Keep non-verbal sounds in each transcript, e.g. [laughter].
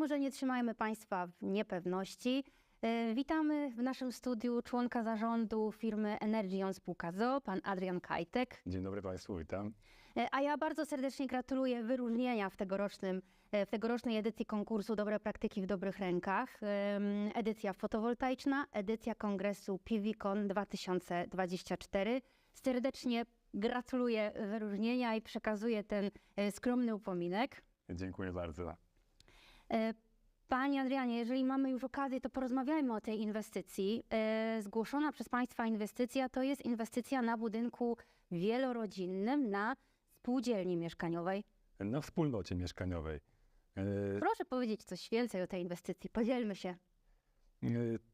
może nie trzymajmy Państwa w niepewności. E, Witamy w naszym studiu członka zarządu firmy Energion Spółka ZO, pan Adrian Kajtek. Dzień dobry Państwu, witam. E, A ja bardzo serdecznie gratuluję wyróżnienia w, tegorocznym, e, w tegorocznej edycji konkursu Dobre Praktyki w Dobrych Rękach. Edycja fotowoltaiczna, edycja kongresu PVCon 2024. Serdecznie gratuluję wyróżnienia i przekazuję ten skromny upominek. Dziękuję bardzo. E, Panie Adrianie, jeżeli mamy już okazję, to porozmawiajmy o tej inwestycji. E, Zgłoszona przez Państwa inwestycja to jest inwestycja na budynku wielorodzinnym na spółdzielni mieszkaniowej. Na wspólnocie mieszkaniowej. E, Proszę powiedzieć coś więcej o tej inwestycji. Podzielmy się.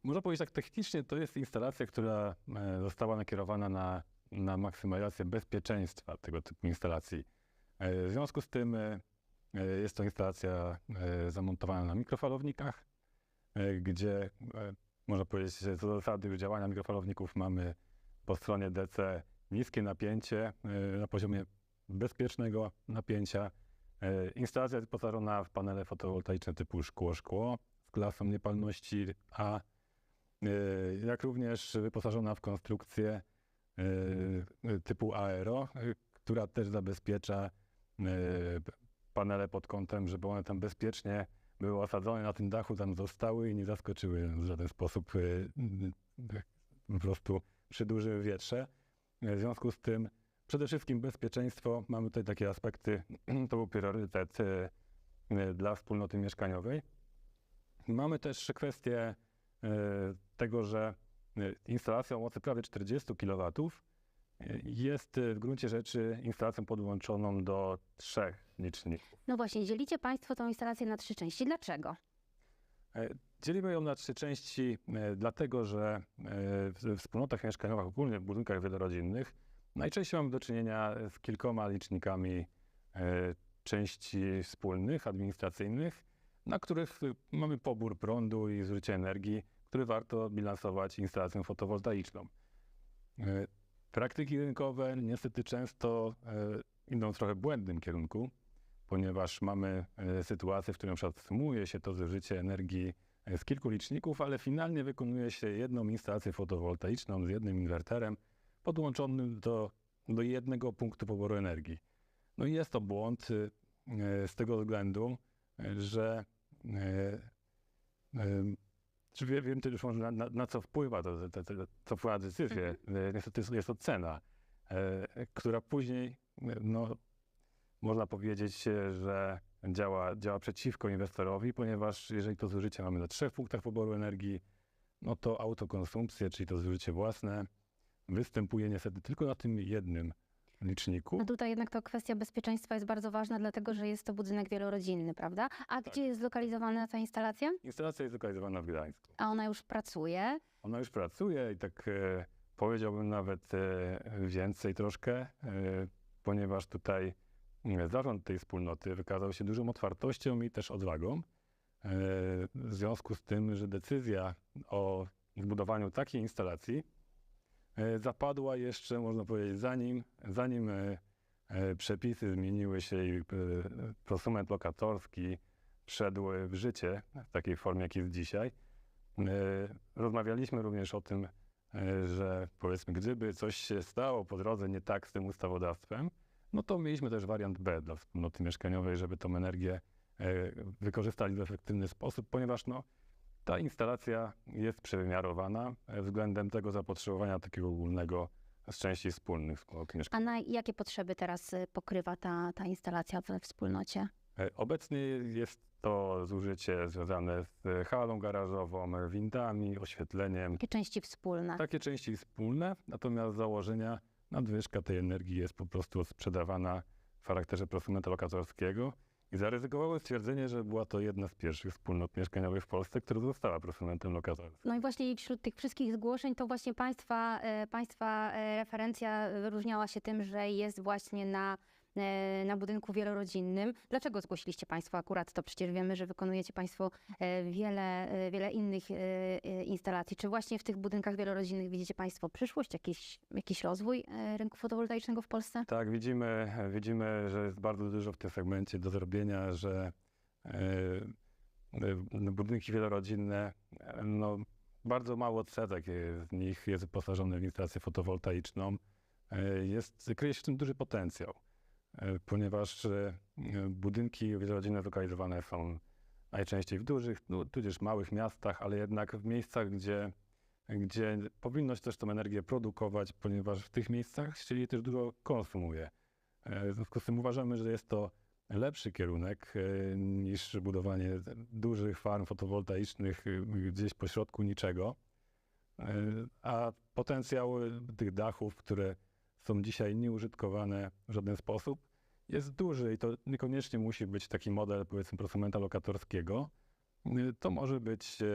Można powiedzieć tak technicznie, to jest instalacja, która została nakierowana na, na maksymalizację bezpieczeństwa tego typu instalacji. W związku z tym jest to instalacja e, zamontowana na mikrofalownikach, e, gdzie e, można powiedzieć, że co do zasady działania mikrofalowników mamy po stronie DC niskie napięcie e, na poziomie bezpiecznego napięcia. E, Instalacja jest wyposażona w panele fotowoltaiczne typu szkło-szkło z klasą niepalności A, e, jak również wyposażona w konstrukcję e, typu aero, e, która też zabezpiecza e, panele pod kątem, żeby one tam bezpiecznie były osadzone na tym dachu, tam zostały i nie zaskoczyły w żaden sposób e, e, po prostu przy dużym wietrze. W związku z tym przede wszystkim bezpieczeństwo. Mamy tutaj takie aspekty, [clears throat] to był priorytet dla wspólnoty mieszkaniowej. Mamy też kwestię tego, że instalacja o mocy prawie 40 kW jest w gruncie rzeczy instalacją podłączoną do trzech liczników. No właśnie, dzielicie Państwo tą instalację na trzy części. Dlaczego? E, Dzielimy ją na trzy części, e, dlatego że e, w wspólnotach mieszkaniowych, ogólnie w budynkach wielorodzinnych, najczęściej mamy do czynienia z kilkoma licznikami części wspólnych, administracyjnych, na których mamy pobór prądu i zużycie energii, który warto bilansować instalacją fotowoltaiczną. Praktyki rynkowe niestety często idą w trochę błędnym kierunku, ponieważ mamy e, sytuację, w której na przykład sumuje się to zużycie energii e, z kilku liczników, ale finalnie wykonuje się jedną instalację fotowoltaiczną z jednym inwerterem podłączonym do, do jednego punktu poboru energii. No i jest to błąd e, z tego względu, że czy wie- wiem też może na, na, na co wpływa to, to, to, co wpływa na decyzję. E, Niestety jest, jest to cena, która później, no, można powiedzieć, e, że działa, działa przeciwko inwestorowi, ponieważ jeżeli to zużycie mamy na trzech punktach poboru energii, no to autokonsumpcja, czyli to zużycie własne, występuje niestety tylko na tym jednym liczniku. No tutaj jednak to kwestia bezpieczeństwa jest bardzo ważna, dlatego że jest to budynek wielorodzinny, prawda? A gdzie jest zlokalizowana ta instalacja? Instalacja jest zlokalizowana w Gdańsku. A ona już pracuje. Ona już pracuje i tak e, powiedziałbym nawet e, więcej troszkę, e, ponieważ tutaj zarząd tej wspólnoty wykazał się dużą otwartością i też odwagą. E, w związku z tym, że decyzja o zbudowaniu takiej instalacji e, zapadła jeszcze, można powiedzieć, zanim, zanim e, przepisy zmieniły się i prosument lokatorski wszedł w życie w takiej formie, jak jest dzisiaj. Rozmawialiśmy również o tym, że powiedzmy, gdyby coś się stało po drodze nie tak z tym ustawodawstwem, no to mieliśmy też wariant B dla wspólnoty mieszkaniowej, żeby tą energię e, wykorzystali w efektywny sposób, ponieważ no, ta instalacja jest przewymiarowana e, względem tego zapotrzebowania takiego ogólnego z części wspólnych wspólnot A mieszkaniowych. na jakie potrzeby teraz y, pokrywa ta, ta instalacja we wspólnocie? E, Obecnie jest to zużycie związane z halą garażową, windami, oświetleniem, Jakie części wspólne? takie części wspólne, natomiast założenia nadwyżka tej energii jest po prostu sprzedawana w charakterze prosumenta lokatorskiego i zaryzykowałem stwierdzenie, że była to jedna z pierwszych wspólnot mieszkaniowych w Polsce, która została prosumentem lokatorskim. No i właśnie wśród tych wszystkich zgłoszeń to właśnie państwa, e, państwa e, referencja wyróżniała się tym, że jest właśnie na, na budynku wielorodzinnym. Dlaczego zgłosiliście Państwo akurat to? Przecież wiemy, że wykonujecie Państwo e, wiele, e, wiele innych e, e, instalacji. Czy właśnie w tych budynkach wielorodzinnych widzicie Państwo przyszłość, jakiś, jakiś rozwój e, rynku fotowoltaicznego w Polsce? Tak, widzimy, widzimy, że jest bardzo dużo w tym segmencie do zrobienia, że e, e, budynki wielorodzinne, e, no, bardzo mało odsetek z nich jest wyposażony w instalację fotowoltaiczną. E, Jest, kryje się w tym duży potencjał, e, ponieważ e, budynki wielorodzinne zlokalizowane są najczęściej w dużych, no, tudzież małych miastach, ale jednak w miejscach, gdzie, gdzie powinno się też tą energię produkować, ponieważ w tych miejscach się też dużo konsumuje. E, W związku z tym uważamy, że jest to lepszy kierunek e, niż budowanie dużych farm fotowoltaicznych e, gdzieś pośrodku niczego. E, A potencjał e, tych dachów, które są dzisiaj nieużytkowane w żaden sposób, jest duży i to niekoniecznie musi być taki model, powiedzmy, prosumenta lokatorskiego. E, To może być e,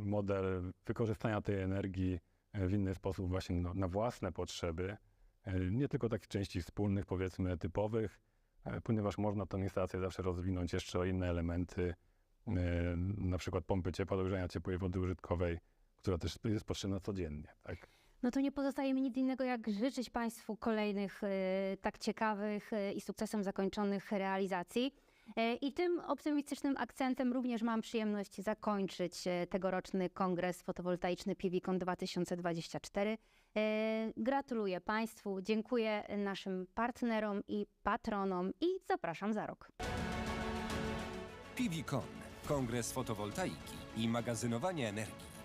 model wykorzystania tej energii e, w inny sposób, właśnie na własne potrzeby, e, nie tylko takich części wspólnych, powiedzmy, typowych, ponieważ można tę instalację zawsze rozwinąć jeszcze o inne elementy, na przykład pompy ciepła do grzania ciepłej wody użytkowej, która też jest potrzebna codziennie. Tak? No to nie pozostaje mi nic innego, jak życzyć Państwu kolejnych e, tak ciekawych e, i sukcesem zakończonych realizacji. E, I tym optymistycznym akcentem również mam przyjemność zakończyć tegoroczny kongres fotowoltaiczny PVCon 2024. E, Gratuluję Państwu, dziękuję naszym partnerom i patronom i zapraszam za rok. PVCon, Kongres Fotowoltaiki i Magazynowania Energii.